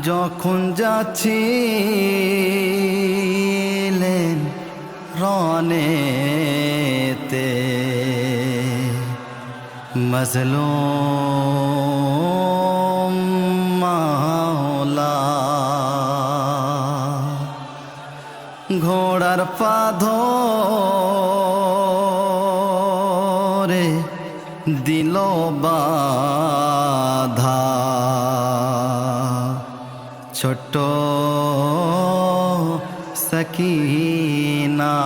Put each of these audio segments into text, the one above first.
যখন যাচ্ছিলেন রনেতে মজলুম মাওলা ঘোড়ার পাধরে দিল বাধা সকিনা।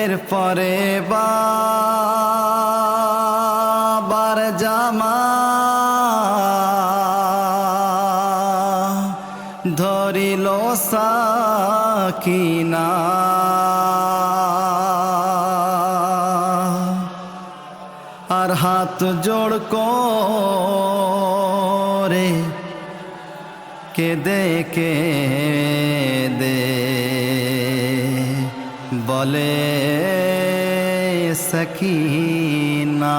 এরপরে বাবার জামা ধরিল সাকিনা। আর হাত জোড় করে কেঁদে দে বলে সকিনা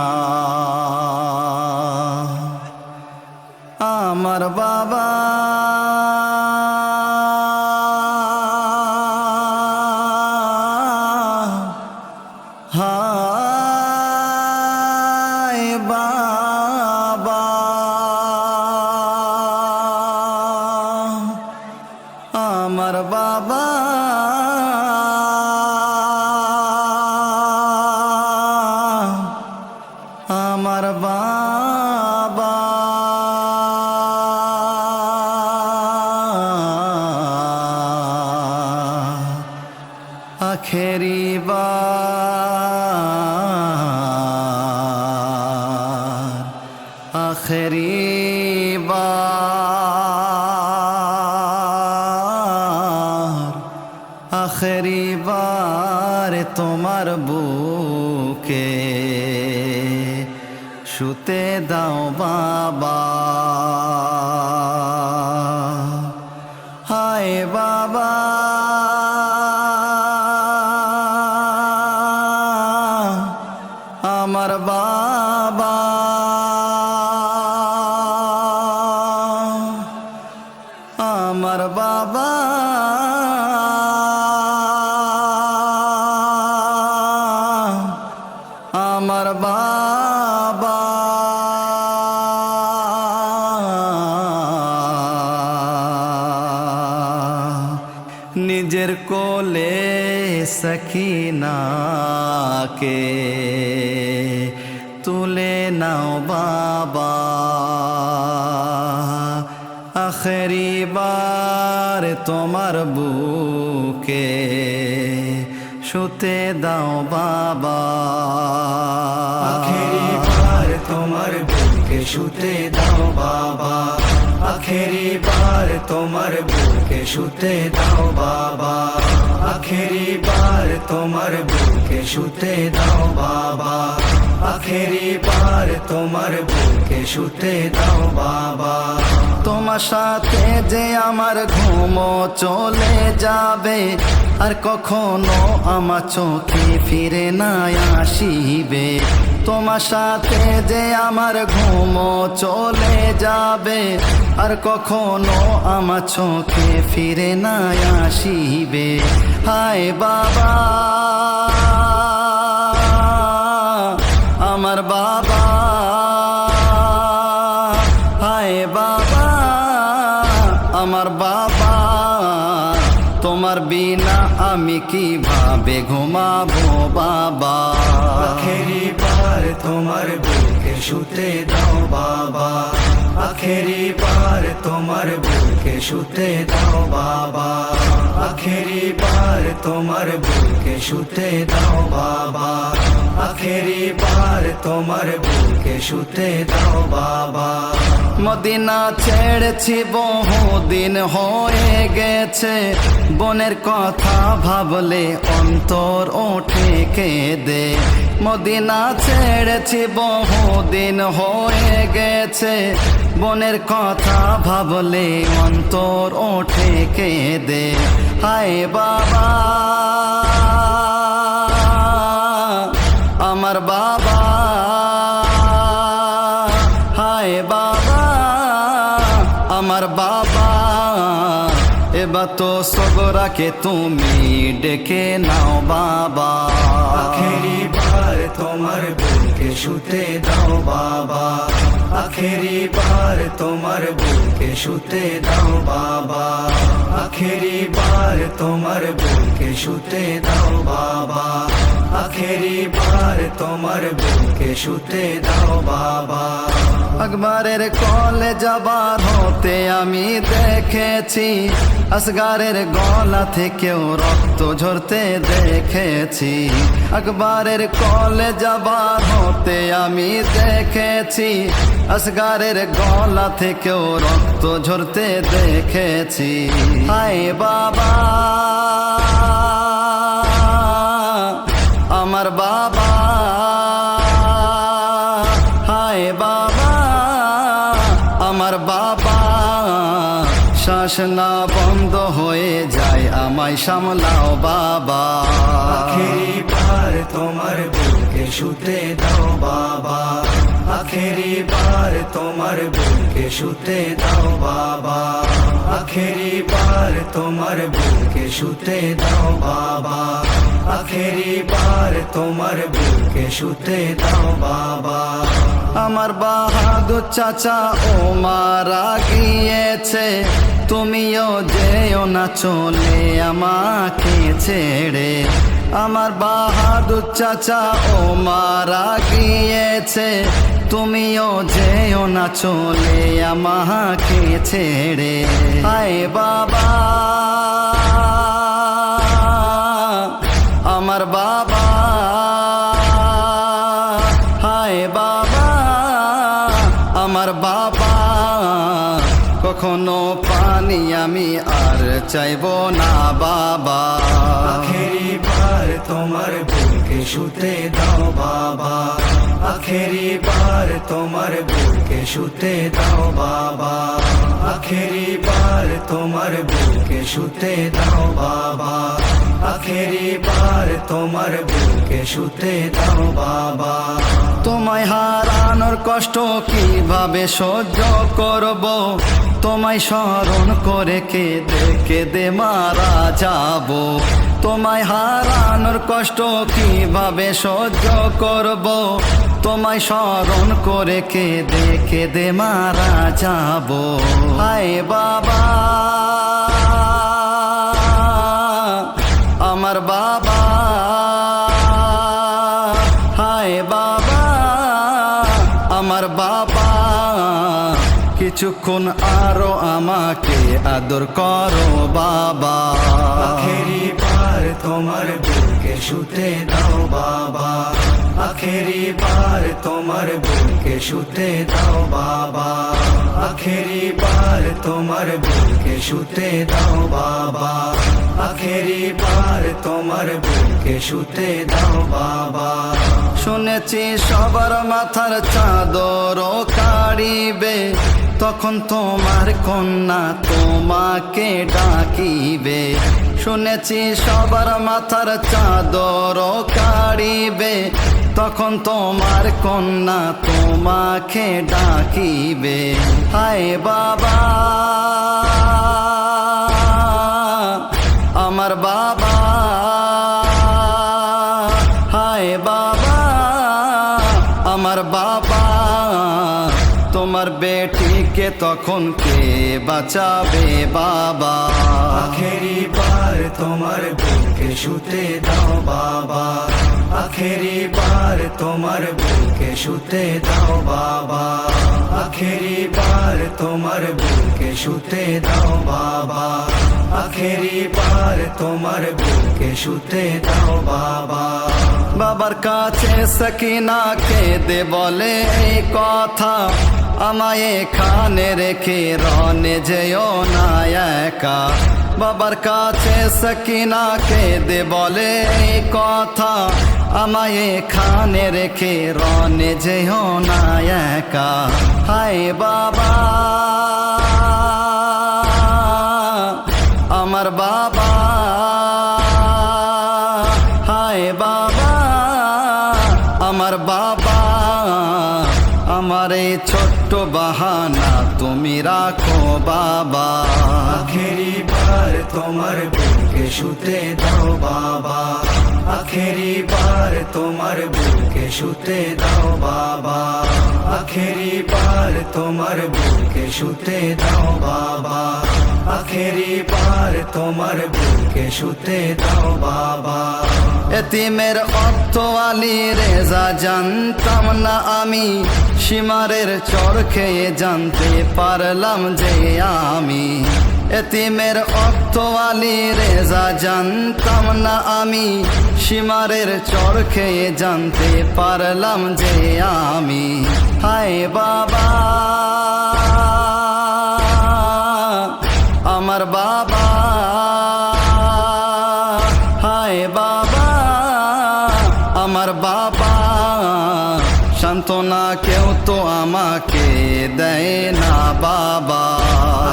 আমার বাবা হায় আখেরি বার আখেরি বার আখেরি বার তোমার বুকে শুতে বাবা। নিজের কোলে সখিনাকে তুলে নাও বাবা। আখেরি বার তোমার বুকে শুতে দাও বাবা। আখেরি তোমার বুকে শুতে দাও বাবা। আখেরি বার তোমার বুকে শুতে দাও বাবা। আখেরি বার তোমার বুকে শুতে দাও বাবা। আখেরি বার তোমার বুকে শুতে দাও বাবা। তোমার সাথে যে আমার ঘুম চলে যাবে, আর কখনো আমার চোখে ফিরে না আসিবে। তোমার সাথে যে আমার ঘুমো চলে যাবে, আর কখনো আমার চোখে ফিরে না আসিবে। হায় বাবা, আমার বাবা, হায় বাবা, আমার বাবা, তোমার বিনা আমি কীভাবে ঘুমাবো বাবা? বার তোমার বুকে শুতে দাও বাবা। আখেরি পার তোমার বুকে শুতে দাও বাবা। আখেরি পার তোমার বুকে শুতে দাও বাবা। আখেরি বার তোমার বুকে শুতে দাও বাবা। মদিনা ছেড়েছি, বহুদিন হয়ে গেছে। বনের কথা ভাবলে অন্তর ওঠে কেঁদে। মদিনা ছেড়েছি, বহুদিন হয়ে গেছে। বনের কথা ভাবলে অন্তর ওঠে কেঁদে। হায় বাবা। বাবা। হায় বাবা, আমার বাবা। এবার তো সগরাকে তুমি ডেকে নাও বাবা। আখেরি বার তোমার বুকে শুতে দাও বাবা। আখেরি বার তোমার বুকে শুতে দাও বাবা। আখেরি বার তোমার বুকে শুতে দাও বাবা। আখেরি বার তোমার বুকে শুতে দাও বাবা। আকবরের কলে যাবার হতে আমি দেখেছি, আসগারের গলা থেকেও রক্ত ঝরতে দেখেছি। আকবরের কলে যাবার হতে আমি দেখেছি, আসগারের গলা থেকেও রক্ত ঝরতে দেখেছি। হায় বাবা! শ্বাস না বন্ধ হয়ে যায় আমায় সামলাও বাবা। তোমার বুকে শুতে দাও বাবা। আখেরি বার তোমার বুকে শুতে দাও বাবা। আখেরি বার তোমার বুকে শুতে দাও বাবা। আখেরি বার তোমার বুকে শুতে দাও বাবা। আমার বাহাদুর চাচা ও মারা গিয়েছে। তুমিও যেও না, চলে আমাকে ছেড়ে। আমার বাহাদুর চাচা ও মারা গিয়েছে। তুমিও যেও না চলে আমাকে ছেড়ে। হায় বাবা। আমার বাবা। হায় বাবা। আমার বাবা। কখনো পানি আমি আর চাইব না, বাবা। আখেরি বার তোমার বুকে শুতে দাও, বাবা। আখেরি বার তোমার বুকে শুতে দাও, বাবা। আখেরি বার তোমার বুকে শুতে দাও, বাবা। আখেরি বার তোমার বুকে শুতে দাও, বাবা। তোমায় হারানোর কষ্ট কীভাবে সহ্য করব? তোমায় স্মরণ করে কেঁদে কেঁদে মারা যাব। তোমায় হারানোর কষ্ট কীভাবে সহ্য করব? তোমায় স্মরণ করে কেঁদে কেঁদে মারা যাব। হায় বাবা! আমার বাবা কিছুক্ষণ আরও আমাকে আদর করো, বাবা। আখেরি বার তোমার বুকে শুতে দাও, বাবা। আখেরি বার তোমার বুকে শুতে দাও, বাবা। আখেরি বার তোমার বুকে শুতে দাও, বাবা। আখেরি বার তোমার বুকে শুতে দাও, বাবা। শুনেছি সবার মাথার চাদর কাড়িবে। তখন তোমার কন্যা তোমাকে ডাকিবে। শুনেছি সবার মাথার চাদর কাড়িবে। তখন তোমার কন্যা তোমাকে ডাকিবে। হায় বাবা, আমার বাবা বেটিকে তখন কে বাঁচাবে বাবা? আখেরি বার তোমার বুকে শুতে দাও বাবা। আখেরি বার তোমার বুকে শুতে দাও বাবা। আখেরি বার তোমার বুকে শুতে দাও বাবা। আখেরি বার তোমার বুকে শুতে দাও বাবা। বাবার কাছে সকিনা দে বলে, এই কথা আমায় এখানে রেখে রনে যেও না একা। বাবার কাছে সকিনা দে বলে, এই কথা আমায় এখানে রেখে রনে যেও না একা। হায় বাবা আমার বাবা বাহানা তুমি রাখো বাবা। আখেরি বার তোমার বুকে শুতে দাও বাবা। আখেরি বার তোমার বুকে শুতে দাও বাবা। আখেরি বার তোমার বুকে শুতে দাও বাবা। আখেরি বার তোমার বুকে শুতে দাও বাবা। এতিমের অর্থ আলী রেজা জানতাম না আমি সীমারের চর খেয়ে জানতে পারলাম যে আমি এতিমের অর্থ রেজা জানতাম না আমি। সীমারের চর খেয়ে জানতে পারলাম যে আমি। হায় বাবা! আমার বাবা! হায় বাবা! আমার বাবা! সান্ত্বনা কেউ তো আমাকে দেয় না বাবা।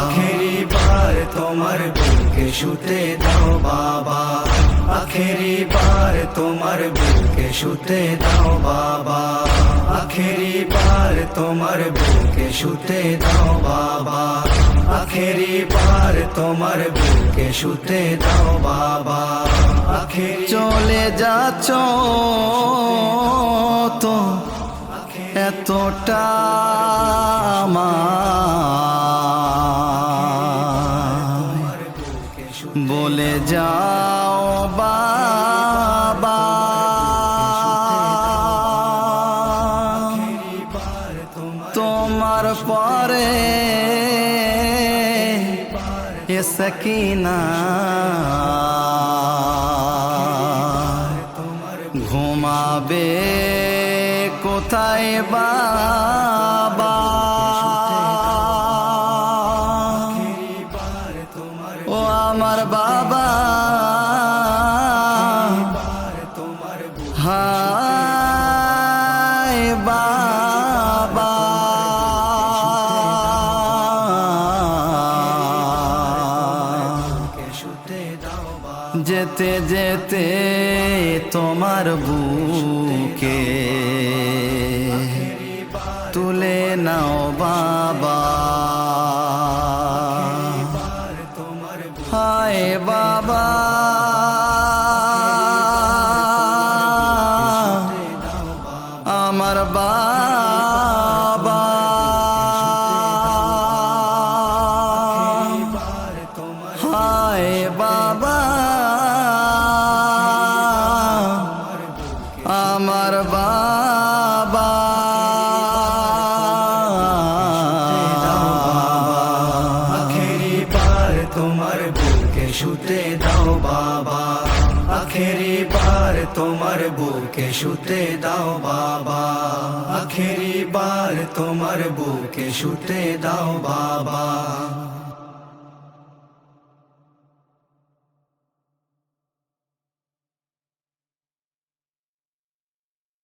আখেরি বার তোমার বুকে শুতে দাও বাবা। আখেরি বার তোমার বুকে শুতে দাও বাবা। আখেরি বার তোমার বুকে শুতে দাও বাবা। আখেরি বার তোমার বুকে শুতে দাও বাবা। আখেরি চলে যাচ্ছ তো এতটা বলে যাও বাবা। তোমার পরে এ সকিনা কোথায় বাবা? ও আমার বাবা। হায় বাবা। যেতে যেতে তোমার বুকে বাবা। শুতে দাও বাবা। আখেরি বার তোমার বুকে শুতে দাও বাবা। আখেরি বার তোমার বুকে শুতে দাও বাবা।